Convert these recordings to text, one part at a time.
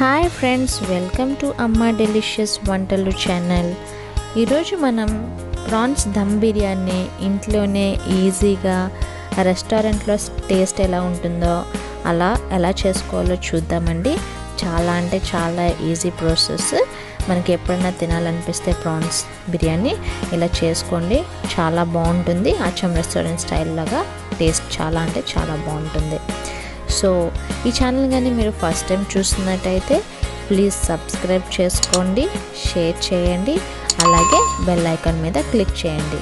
Hi friends welcome to Amma delicious వంటలు channel. ఈరోజు మనం ప్రాన్స్ దమ్ బిర్యానీ ఇంట్లోనే ఈజీగా రెస్టారెంట్లో టేస్ట్ ఎలా ఉంటుందో అలా ఎలా చేసుకోవాలో చూద్దామండి. చాలా అంటే చాలా ఈజీ ప్రాసెస్. మనకి ఎప్పుడైనా తినాలనిపిస్తే ప్రాన్స్ బిర్యానీ ఇలా చేసుకోండి. చాలా బాగుంటుంది. అచ్చం రెస్టారెంట్ స్టైల్ లాగా టేస్ట్ చాలా అంటే చాలా బాగుంటుంది. సో ఈ ఛానల్ కానీ మీరు ఫస్ట్ టైం చూస్తున్నట్టయితే ప్లీజ్ సబ్స్క్రైబ్ చేసుకోండి షేర్ చేయండి అలాగే బెల్ ఐకాన్ మీద క్లిక్ చేయండి.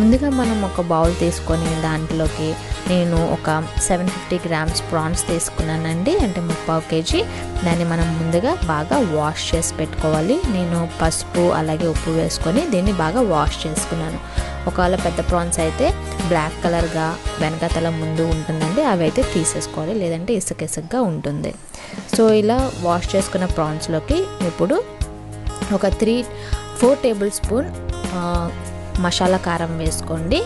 ముందుగా మనం ఒక బౌల్ తీసుకొని దాంట్లోకి నేను ఒక సెవెన్ ఫిఫ్టీ గ్రామ్స్ ప్రాన్స్ తీసుకున్నానండి. అంటే ముప్పావు కేజీ. దాన్ని మనం ముందుగా బాగా వాష్ చేసి పెట్టుకోవాలి. నేను పసుపు అలాగే ఉప్పు వేసుకొని దీన్ని బాగా వాష్ చేసుకున్నాను. ఒకవేళ పెద్ద ప్రాన్స్ అయితే బ్లాక్ కలర్గా వెనకతల ముందు ఉంటుందండి అవి అయితే తీసేసుకోవాలి లేదంటే ఇసుక ఇసుకగా ఉంటుంది. సో ఇలా వాష్ చేసుకున్న ప్రాన్స్లోకి ఇప్పుడు ఒక three four tablespoon masala కారం వేసుకోండి.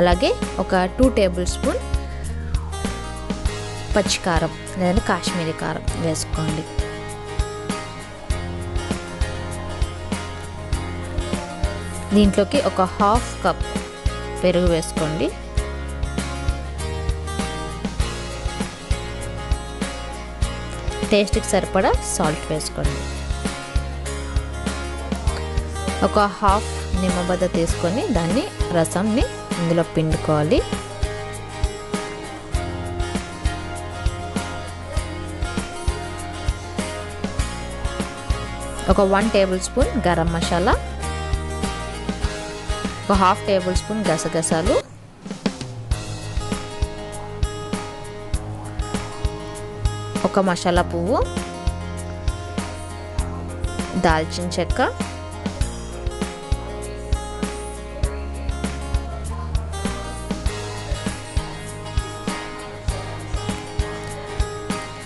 అలాగే ఒక టూ టేబుల్ స్పూన్ పచ్చికారం లేదంటే కాశ్మీరీ కారం వేసుకోండి. దీంట్లోకి ఒక హాఫ్ కప్ పెరుగు వేసుకోండి. టేస్ట్కి సరిపడా సాల్ట్ వేసుకోండి. ఒక హాఫ్ నిమ్మబద్ద తీసుకొని దాన్ని రసంని ఇందులో పిండుకోవాలి. ఒక one tablespoon garam masala ఒక హాఫ్ టేబుల్ స్పూన్ గసగసాలు. ఒక మసాలా పువ్వు. దాల్చిన చెక్క.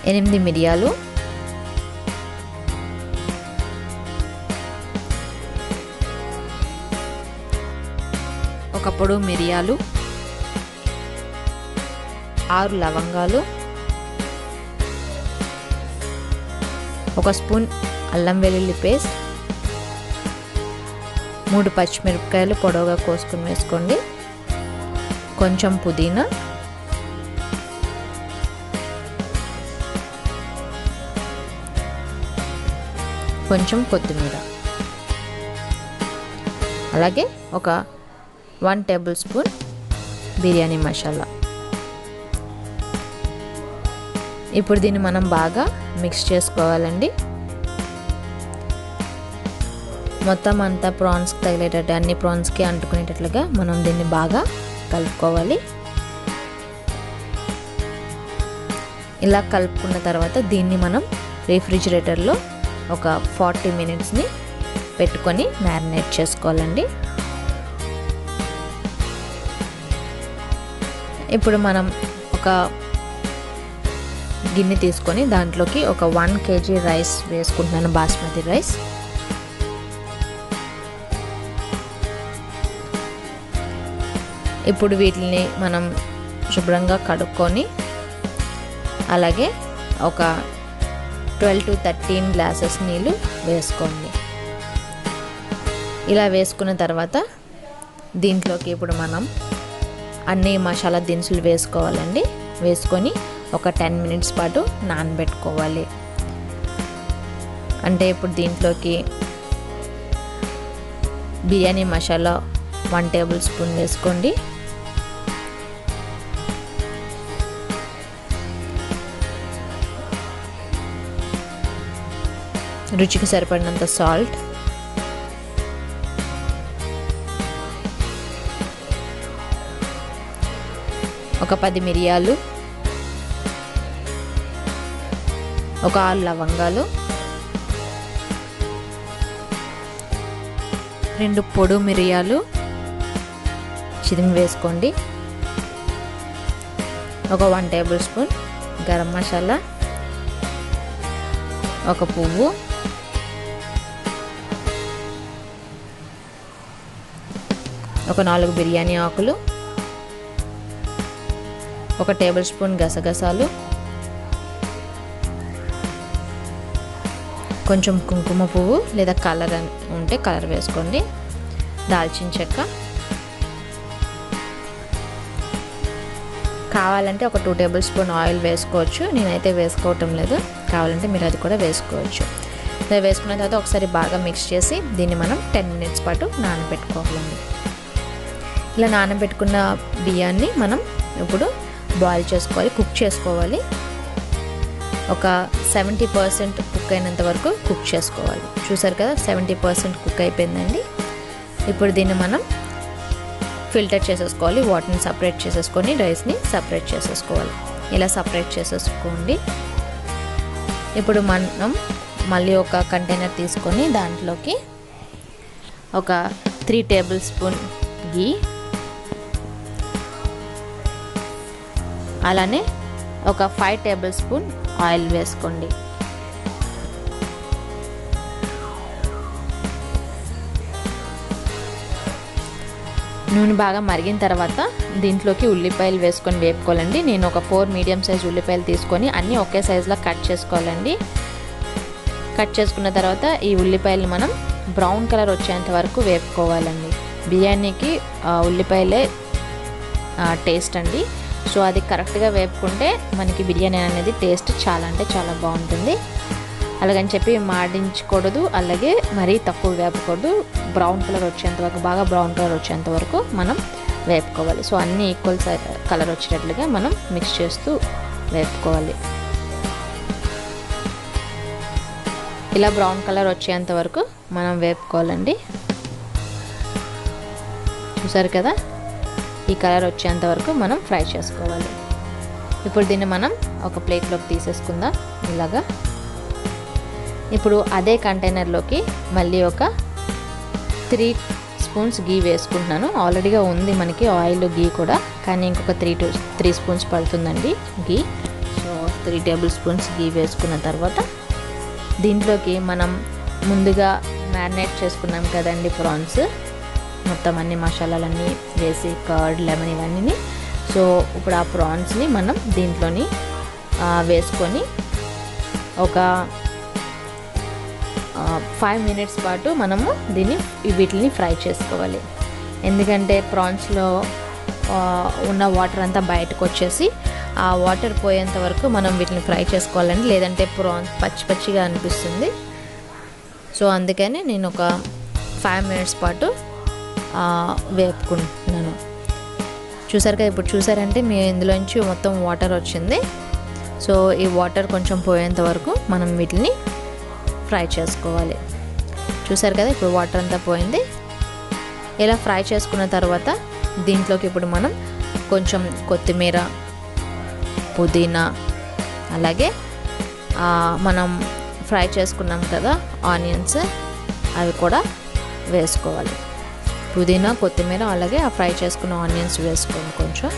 ఎనిమిది మిరియాలు. పొడు మిరియాలు ఆరు లవంగాలు ఒక స్పూన్ అల్లం వెల్లుల్లి పేస్ట్ మూడు పచ్చిమిరపకాయలు పొడవుగా కోసుకుని వేసుకోండి. కొంచెం పుదీనా కొంచెం కొత్తిమీర. అలాగే ఒక one tablespoon biryani masala. ఇప్పుడు దీన్ని మనం బాగా మిక్స్ చేసుకోవాలండి. మొత్తం అంతా ప్రాన్స్కి తగిలేటట్టు అన్ని ప్రాన్స్కి అంటుకునేటట్లుగా మనం దీన్ని బాగా కలుపుకోవాలి. ఇలా కలుపుకున్న తర్వాత దీన్ని మనం రిఫ్రిజిరేటర్లో ఒక ఫార్టీ మినిట్స్ని పెట్టుకొని మ్యారినేట్ చేసుకోవాలండి. ఇప్పుడు మనం ఒక గిన్నె తీసుకొని దాంట్లోకి ఒక వన్ కేజీ రైస్ వేసుకుంటున్నాను బాస్మతి రైస్. ఇప్పుడు వీటిని మనం శుభ్రంగా కడుక్కొని అలాగే ఒక ట్వెల్వ్ టు థర్టీన్ గ్లాసెస్ నీళ్ళు వేసుకోండి. ఇలా వేసుకున్న తర్వాత దీంట్లోకి ఇప్పుడు మనం అన్ని మసాలా దినుసులు వేసుకోవాలండి. వేసుకొని ఒక టెన్ మినిట్స్ పాటు నానబెట్టుకోవాలి. అంటే ఇప్పుడు దీంట్లోకి biryani masala one tablespoon వేసుకోండి. రుచికి సరిపడినంత సాల్ట్ ఒక పది మిరియాలు ఒక ఆరు లవంగాలు రెండు పొడు మిరియాలు చిదిమి వేసుకోండి. ఒక one tablespoon garam masala ఒక పువ్వు ఒక నాలుగు బిర్యానీ ఆకులు ఒక టేబుల్ స్పూన్ గసగసాలు కొంచెం కుంకుమ పువ్వు లేదా కలర్ ఉంటే కలర్ వేసుకోండి. దాల్చిన చెక్క. కావాలంటే ఒక టూ టేబుల్ స్పూన్ ఆయిల్ వేసుకోవచ్చు. నేనైతే వేసుకోవటం లేదు. కావాలంటే మీరు అది కూడా వేసుకోవచ్చు. వేసుకున్న తర్వాత ఒకసారి బాగా మిక్స్ చేసి దీన్ని మనం టెన్ మినిట్స్ పాటు నానబెట్టుకోవాలండి ఇలా నానబెట్టుకున్న బియ్యాన్ని మనం ఇప్పుడు బాయిల్ చేసుకోవాలి కుక్ చేసుకోవాలి. ఒక సెవెంటీ పర్సెంట్ కుక్ అయినంత వరకు కుక్ చేసుకోవాలి. చూసారు కదా సెవెంటీ పర్సెంట్ కుక్ అయిపోయిందండి. ఇప్పుడు దీన్ని మనం ఫిల్టర్ చేసేసుకోవాలి వాటర్ని సపరేట్ చేసేసుకొని రైస్ని సపరేట్ చేసేసుకోవాలి. ఇలా సపరేట్ చేసేసుకోండి. ఇప్పుడు మనం మళ్ళీ ఒక కంటైనర్ తీసుకొని దాంట్లోకి ఒక త్రీ టేబుల్ స్పూన్ గీ అలానే ఒక ఫైవ్ టేబుల్ స్పూన్ ఆయిల్ వేసుకోండి. నూనె బాగా మరిగిన తర్వాత దీంట్లోకి ఉల్లిపాయలు వేసుకొని వేపుకోవాలండి. నేను ఒక ఫోర్ మీడియం సైజ్ ఉల్లిపాయలు తీసుకొని అన్నీ ఒకే సైజులో కట్ చేసుకోవాలండి. కట్ చేసుకున్న తర్వాత ఈ ఉల్లిపాయలు మనం బ్రౌన్ కలర్ వచ్చేంత వరకు వేపుకోవాలండి. బిర్యానీకి ఉల్లిపాయలే టేస్ట్ అండి. సో అది కరెక్ట్గా వేపుకుంటే మనకి బిర్యానీ అనేది టేస్ట్ చాలా అంటే చాలా బాగుంటుంది. అలాగని చెప్పి మాడించకూడదు అలాగే మరీ తక్కువ వేపకూడదు. బ్రౌన్ కలర్ వచ్చేంత వరకు బాగా బ్రౌన్ కలర్ వచ్చేంత వరకు మనం వేపుకోవాలి. సో అన్నీ ఈక్వల్ కలర్ వచ్చేటట్లుగా మనం మిక్స్ చేస్తూ వేపుకోవాలి. ఇలా బ్రౌన్ కలర్ వచ్చేంత వరకు మనం వేపుకోవాలండి. చూసారు కదా? ఈ కలర్ వచ్చేంత వరకు మనం ఫ్రై చేసుకోవాలి. ఇప్పుడు దీన్ని మనం ఒక ప్లేట్లోకి తీసేసుకుందాం. ఇలాగా. ఇప్పుడు అదే కంటైనర్లోకి మళ్ళీ ఒక త్రీ స్పూన్స్ గీ వేసుకుంటున్నాను. ఆల్రెడీగా ఉంది మనకి ఆయిల్ గీ కూడా కానీ ఇంకొక త్రీ టూ త్రీ స్పూన్స్ పడుతుందండి ghee so three tablespoons ghee వేసుకున్న తర్వాత దీంట్లోకి మనం ముందుగా మ్యారినేట్ చేసుకున్నాం కదండి ప్రాన్స్. మొత్తం అన్ని మసాలాలన్నీ వేసి కర్డ్ లెమన్ ఇవన్నీ సో ఇప్పుడు ఆ ప్రాన్స్ని మనం దీంట్లోని వేసుకొని ఒక ఫైవ్ మినిట్స్ పాటు మనము దీన్ని వీటిని ఫ్రై చేసుకోవాలి. ఎందుకంటే ప్రాన్స్లో ఉన్న వాటర్ అంతా బయటకు వచ్చేసి ఆ వాటర్ పోయేంత వరకు మనం వీటిని ఫ్రై చేసుకోవాలండి. లేదంటే ప్రాన్స్ పచ్చి పచ్చిగా అనిపిస్తుంది. సో అందుకని నేను ఒక ఫైవ్ మినిట్స్ పాటు వేపుకుంటున్నాను. చూసారు కదా ఇప్పుడు చూసారంటే మీ ఇందులోంచి మొత్తం వాటర్ వచ్చింది. సో ఈ వాటర్ కొంచెం పోయేంత వరకు మనం వీటిని ఫ్రై చేసుకోవాలి. చూసారు కదా ఇప్పుడు వాటర్ అంతా పోయింది. ఇలా ఫ్రై చేసుకున్న తర్వాత దీంట్లోకి ఇప్పుడు మనం కొంచెం కొత్తిమీర పుదీనా అలాగే మనం ఫ్రై చేసుకున్నాం కదా ఆనియన్స్ అవి కూడా వేసుకోవాలి. పుదీనా కొత్తిమీర అలాగే ఆ ఫ్రై చేసుకున్న ఆనియన్స్ వేసుకోండి కొంచెం.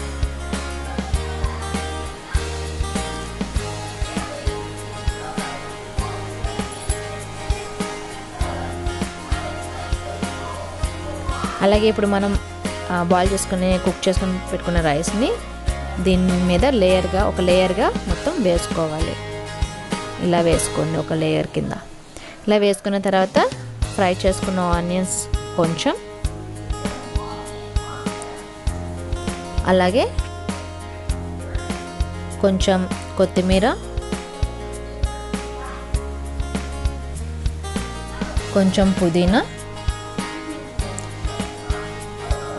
అలాగే ఇప్పుడు మనం బాయిల్ చేసుకుని కుక్ చేసుకుని పెట్టుకున్న రైస్ని దీని మీద లేయర్గా ఒక లేయర్గా మొత్తం వేసుకోవాలి. ఇలా వేసుకోండి ఒక లేయర్ కింద. ఇలా వేసుకున్న తర్వాత ఫ్రై చేసుకున్న ఆనియన్స్ కొంచెం అలాగే కొంచెం కొత్తిమీర కొంచెం పుదీనా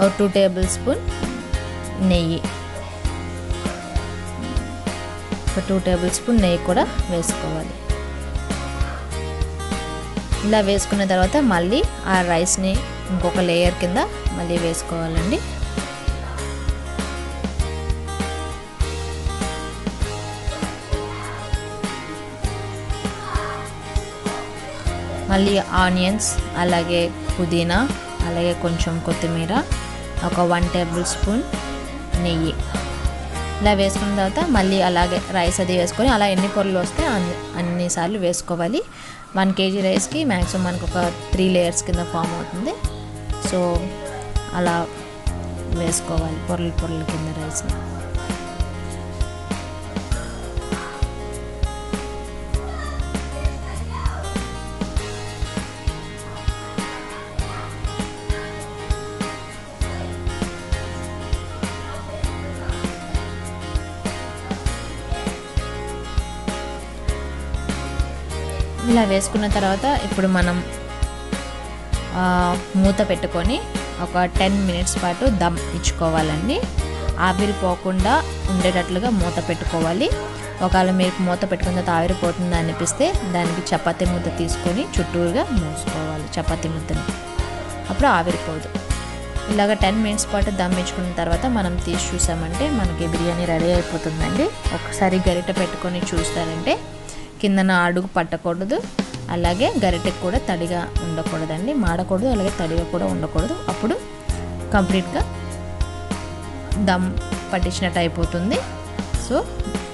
ఒక టూ టేబుల్ స్పూన్ నెయ్యి. ఒక టూ టేబుల్ స్పూన్ నెయ్యి కూడా వేసుకోవాలి. ఇలా వేసుకున్న తర్వాత మళ్ళీ ఆ రైస్ని ఇంకొక లేయర్ కింద మళ్ళీ వేసుకోవాలండి. మళ్ళీ ఆనియన్స్ అలాగే పుదీనా అలాగే కొంచెం కొత్తిమీర ఒక వన్ టేబుల్ స్పూన్ నెయ్యి. ఇలా వేసుకున్న తర్వాత మళ్ళీ అలాగే రైస్ అది వేసుకొని అలా ఎన్ని పొరలు వస్తే అన్ని అన్నిసార్లు వేసుకోవాలి. వన్ కేజీ రైస్కి మ్యాక్సిమం మనకు ఒక త్రీ లేయర్స్ కింద ఫామ్ అవుతుంది. సో అలా వేసుకోవాలి పొరలు పొరల కింద రైస్ని. ఇలా వేసుకున్న తర్వాత ఇప్పుడు మనం మూత పెట్టుకొని ఒక టెన్ మినిట్స్ పాటు దమ్ ఇచ్చుకోవాలండి. ఆవిరిపోకుండా ఉండేటట్లుగా మూత పెట్టుకోవాలి. ఒకవేళ మీకు మూత పెట్టుకున్న తర్వాత ఆవిరిపోతుంది అనిపిస్తే దానికి చపాతీ ముద్ద తీసుకొని చుట్టూరుగా మూసుకోవాలి చపాతీ ముద్దని. అప్పుడు ఆవిరిపోదు. ఇలాగ టెన్ మినిట్స్ పాటు దమ్ ఇచ్చుకున్న తర్వాత మనం తీసి చూసామంటే మనకి బిర్యానీ రెడీ అయిపోతుందండి. ఒకసారి గరిటె పెట్టుకొని చూస్తారంటే కిందన అడుగు పట్టకూడదు అలాగే గరిటెకు కూడా తడిగా ఉండకూడదండి. మాడకూడదు అలాగే తడిగా కూడా ఉండకూడదు. అప్పుడు కంప్లీట్గా దమ్ పట్టించినట్టు అయిపోతుంది. So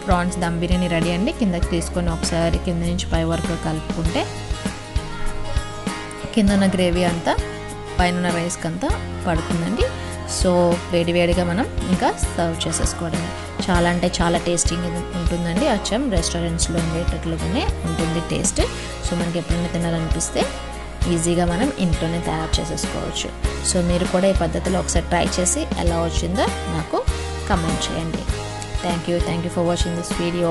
prawns dum biryani ready అండి. కిందకి తీసుకొని ఒకసారి కింద నుంచి పై వరకు కలుపుకుంటే కింద ఉన్న గ్రేవీ అంతా పైన ఉన్న రైస్కి అంతా పడుతుందండి. సో వేడివేడిగా మనం ఇంకా సర్వ్ చేసేసుకోవడమే చాలా అంటే చాలా టేస్టింగ్ ఉంటుందండి. అచ్చం రెస్టారెంట్స్లో ఉండేటట్లుగానే ఉంటుంది టేస్ట్ సో మనకి ఎప్పుడైనా తినాలనిపిస్తే ఈజీగా మనం ఇంట్లోనే తయారు చేసేసుకోవచ్చు. సో మీరు కూడా ఈ పద్ధతిలో ఒకసారి ట్రై చేసి ఎలా వచ్చిందో నాకు కమెంట్ చేయండి. Thank you thank you for watching this video